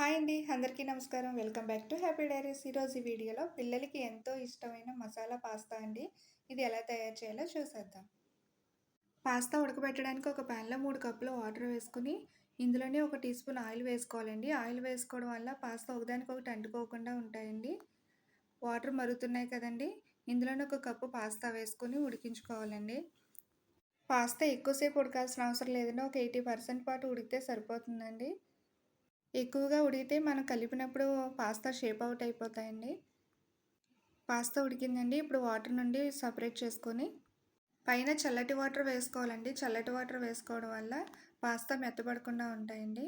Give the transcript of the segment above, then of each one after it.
Hi అండి అందరికీ నమస్కారం. Welcome back to Happy Diaries. ఈరోజు ఈ వీడియోలో పిల్లలకి ఎంతో ఇష్టమైన మసాలా పాస్తా అండి. ఇది ఎలా తయారు చేయాలో చూసేద్దాం. పాస్తా ఉడకబెట్టడానికి ఒక ప్యాన్లో మూడు కప్పులు వాటర్ వేసుకుని ఇందులోనే ఒక టీ స్పూన్ ఆయిల్ వేసుకోవాలండి. ఆయిల్ వేసుకోవడం వల్ల పాస్తా ఒకదానికి ఒకటి అంటుకోకుండా ఉంటాయండి. వాటర్ మరుగుతున్నాయి కదండి. ఇందులోనే ఒక కప్పు పాస్తా వేసుకొని ఉడికించుకోవాలండి. పాస్తా ఎక్కువసేపు ఉడకాల్సిన అవసరం లేదండి. ఒక ఎయిటీ పర్సెంట్ పాటు ఉడికితే సరిపోతుందండి. ఎక్కువగా ఉడికితే మనం కలిపినప్పుడు పాస్తా షేప్ అవుట్ అయిపోతాయండి. పాస్తా ఉడికిందండి. ఇప్పుడు వాటర్ నుండి సపరేట్ చేసుకొని పైన చల్లటి వాటర్ వేసుకోవాలండి. చల్లటి వాటర్ వేసుకోవడం వల్ల పాస్తా మెత్తబడకుండా ఉంటాయండి.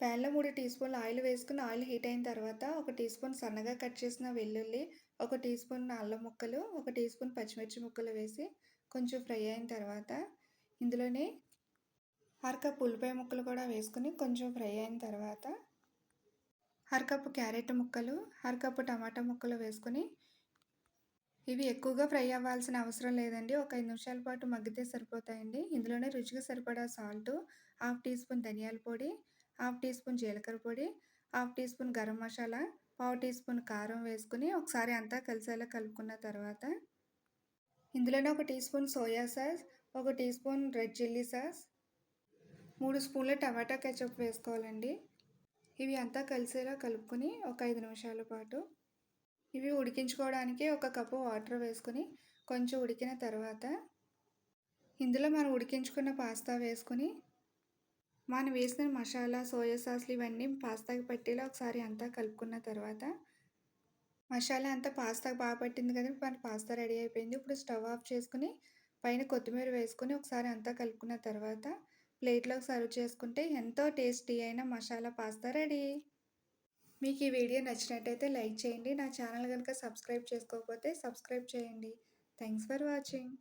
ప్యాన్లో మూడు టీ స్పూన్లు ఆయిల్ వేసుకుని ఆయిల్ హీట్ అయిన తర్వాత ఒక టీ స్పూన్ సన్నగా కట్ చేసిన వెల్లుల్లి ఒక టీ స్పూన్ అల్లం ముక్కలు ఒక టీ స్పూన్ పచ్చిమిర్చి ముక్కలు వేసి కొంచెం ఫ్రై అయిన తర్వాత ఇందులోనే అరకప్ ఉల్లిపాయ ముక్కలు కూడా వేసుకుని కొంచెం ఫ్రై అయిన తర్వాత అరకప్పు క్యారెట్ ముక్కలు అరకప్పు టమాటా ముక్కలు వేసుకుని ఇవి ఎక్కువగా ఫ్రై అవ్వాల్సిన అవసరం లేదండి. ఒక ఐదు నిమిషాల పాటు మగ్గితే సరిపోతాయండి. ఇందులోనే రుచికి సరిపడా సాల్ట్ హాఫ్ టీ స్పూన్ ధనియాల పొడి హాఫ్ టీ స్పూన్ జీలకర్ర పొడి half teaspoon garam masala పావు టీ స్పూన్ కారం వేసుకుని ఒకసారి అంతా కలిసేలా కలుపుకున్న తర్వాత ఇందులోనే ఒక టీ స్పూన్ సోయా సాస్ ఒక teaspoon red chilli sauce మూడు స్పూన్ల టమాటా కెచప్ వేసుకోవాలండి. ఇవి అంతా కలిసేలా కలుపుకొని ఒక ఐదు నిమిషాల పాటు ఇవి ఉడికించుకోవడానికి ఒక కప్పు వాటర్ వేసుకొని కొంచెం ఉడికిన తర్వాత ఇందులో మనం ఉడికించుకున్న పాస్తా వేసుకొని మనం వేసిన మసాలా సోయా సాస్లు ఇవన్నీ పాస్తాకి పట్టేలా ఒకసారి అంతా కలుపుకున్న తర్వాత మసాలా అంతా పాస్తాకి బాగా పట్టింది కదా మన పాస్తా రెడీ అయిపోయింది. ఇప్పుడు స్టవ్ ఆఫ్ చేసుకుని పైన కొత్తిమీర వేసుకొని ఒకసారి అంతా కలుపుకున్న తర్వాత ప్లేట్లోకి సర్వ్ చేసుకుంటే ఎంతో టేస్టీ అయిన మసాలా పాస్తా రెడీ. మీకు ఈ వీడియో నచ్చినట్టయితే లైక్ చేయండి. నా ఛానల్ కనుక సబ్స్క్రైబ్ చేసుకోకపోతే సబ్స్క్రైబ్ చేయండి. Thanks for watching.